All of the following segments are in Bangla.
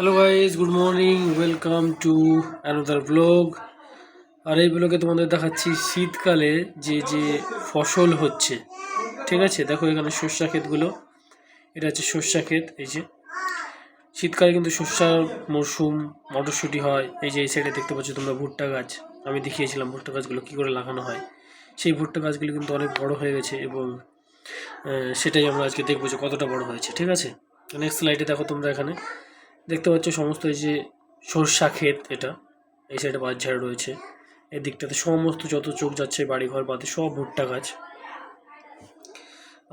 Hello guys good morning welcome to another blog আর এই ব্লগে তোমাদের দেখাচ্ছি শীতকালে যে যে ফসল হচ্ছে। ঠিক আছে? দেখো এখানে সর্ষা ক্ষেতগুলো। এটা হচ্ছে সর্ষা ক্ষেত, এই যে। শীতকালে কিন্তু সর্ষার মরশুম, মটরশুঁটি হয়। এই যে এই সাইডে দেখতে পাচ্ছ তোমরা ভুট্টা গাছ। আমি দেখিয়েছিলাম ভুট্টা গাছগুলো কী করে লাগানো হয়। সেই ভুট্টা গাছগুলো কিন্তু অনেক বড় হয়ে গেছে এবং সেটাই আমরা আজকে দেখব যে কতটা বড় হয়েছে। ঠিক আছে? নেক্সট স্লাইডে দেখো তোমরা এখানে। দেখতে পাচ্ছ সমস্ত এই যে সরষা ক্ষেত এটা, এই সাইডে বাঁশঝাড় রয়েছে। এই দিকটাতে সমস্ত যত চোখ যাচ্ছে, বাড়িঘর বাদে সব ভুট্টা গাছ।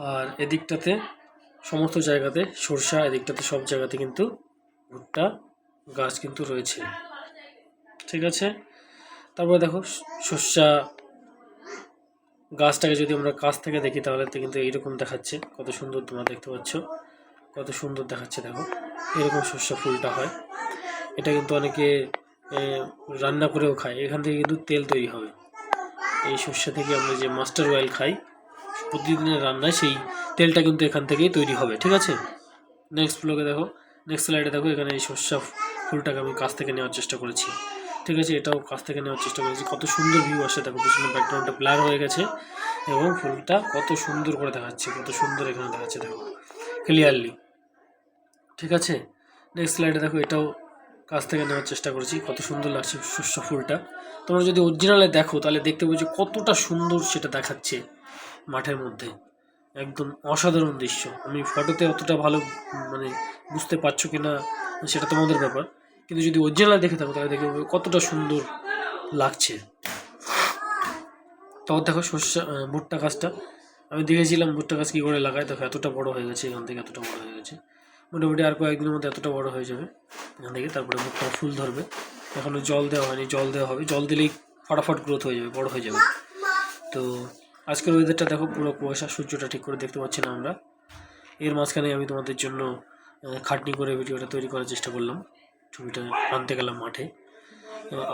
আর এদিকটাতে সমস্ত জায়গাতে সরষা, এদিকটাতে সব জায়গাতে কিন্তু ভুট্টা গাছ কিন্তু রয়েছে। ঠিক আছে? তারপরে দেখো, সর্ষা গাছটাকে যদি আমরা কাছ থেকে দেখি, তাহলে তো কিন্তু এইরকম দেখাচ্ছে। কত সুন্দর তোমরা দেখতে পাচ্ছ। কত সুন্দর দেখাচ্ছে দেখো। এরকম সর্ষা ফুলটা হয়। এটা কিন্তু অনেকে রান্না করেও খায়। এখান থেকে কিন্তু তেল তৈরি হবে। এই সর্ষা থেকে আমরা যে মাস্টার অয়েল খাই, প্রতিদিনের রান্নায় সেই তেলটা কিন্তু এখান থেকেই তৈরি হবে, ঠিক আছে? নেক্সট ব্লগে দেখো নেক্সট স্লাইডে দেখো, এখানে এই সর্ষা ফুলটাকে আমি কাছ থেকে নেওয়ার চেষ্টা করেছি। ঠিক আছে? এটাও কাছ থেকে নেওয়ার চেষ্টা করেছি। কত সুন্দর ভিউ আসে দেখো, পিছনে ব্যাকগ্রাউন্ডটা ব্লার হয়ে গেছে এবং ফুলটা কত সুন্দর করে দেখাচ্ছে, কত সুন্দর এখানে দেখাচ্ছে দেখো ক্লিয়ারলি ঠিক আছে? নেক্সট স্লাইডে দেখো, এটাও কাছ থেকে নেওয়ার চেষ্টা করেছি। কত সুন্দর লাগছে শস্য ফুলটা। তোমরা যদি অরিজিনালে দেখো, তাহলে দেখতে পাচ্ছ কতটা সুন্দর সেটা দেখাচ্ছে মাঠের মধ্যে। একদম অসাধারণ দৃশ্য। আমি ফটোতে অতটা ভালো মানে বুঝতে পারছ কি না সেটা তোমাদের ব্যাপার। কিন্তু যদি অরিজিনাল দেখে থাকো, তাহলে দেখবে কতটা সুন্দর লাগছে। তখন দেখো শস্য ভুট্টা গাছটা। আমি দেখেছিলাম ভুট্টা গাছ কী করে লাগায়। দেখো, এতটা বড় হয়ে গেছে, এখান থেকে এতটা বড় হয়ে গেছে। মোটামুটি আর কয়েকদিনের মধ্যে এতটা বড় হয়ে যাবে। এখান থেকে তারপরে ভুট্টা ফুল ধরবে। এখনও জল দেওয়া হয়নি, জল দেওয়া হবে। জল দিলেই ফটাফট গ্রোথ হয়ে যাবে, বড় হয়ে যাবে। তো আজকের ওয়েদারটা দেখো, পুরো কুয়াশা, সূর্যটা ঠিক করে দেখতে পাচ্ছি না আমরা। এর মাঝখানে আমি তোমাদের জন্য খাটনি করে ভিডিওটা তৈরি করার চেষ্টা করলাম। ছবিটা আনতে গেলাম মাঠে।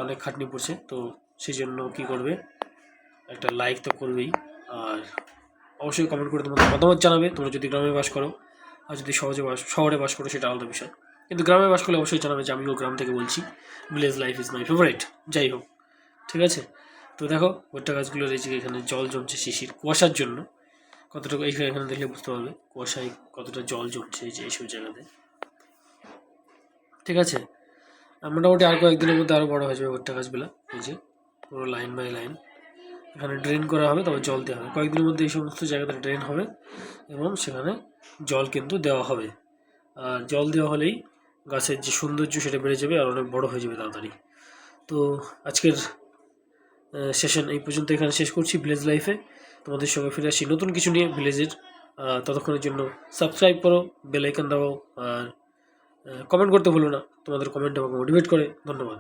অনেক খাটনি পড়ছে, তো সেই জন্য কী করবে? একটা লাইক তো করবেই। আর অবশ্যই কমেন্ট করে তোমাদের মতামত জানাবে। তোমরা যদি গ্রামে বাস করো আর যদি সহজে বাস, শহরে বাস করো সেটা আলাদা বিষয়। কিন্তু গ্রামে বাস করলে অবশ্যই জানাবে যে আমিও গ্রাম থেকে বলছি village life is my favourite যাই হোক, ঠিক আছে? তো দেখো ভুট্টা গাছগুলো রয়েছে এখানে জল জমছে শিশির কুয়াশার জন্য। কতটুকু এইখানে এখানে দেখলে বুঝতে পারবে কুয়াশায় কতটা জল জমছে যে এইসব জায়গাতে। ঠিক আছে? মোটামুটি আর কয়েকদিনের মধ্যে আরও বড় হয়ে যাবে ভুট্টা গাছগুলো, এই যে পুরো লাইন বাই লাইন এখানে ড্রেন করা হবে, তবে জল দেওয়া হবে। কয়েকদিনের মধ্যে এই সমস্ত জায়গাতে ড্রেন হবে এবং সেখানে জল কিন্তু দেওয়া হবে। আর জল দেওয়া হলেই গাছের যে সৌন্দর্য সেটা বেড়ে যাবে আর অনেক বড় হয়ে যাবে তাড়াতাড়ি। তো আজকের সেশন এই পর্যন্ত এখানে শেষ করছি ভিলেজ লাইফে তোমাদের সঙ্গে ফিরে আসি নতুন কিছু নিয়ে ভিলেজের ততক্ষণের জন্য সাবস্ক্রাইব করো বেল আইকন দাও, আর কমেন্ট করতে ভুলো না। তোমাদের কমেন্ট আমাকে মোটিভেট করে। ধন্যবাদ।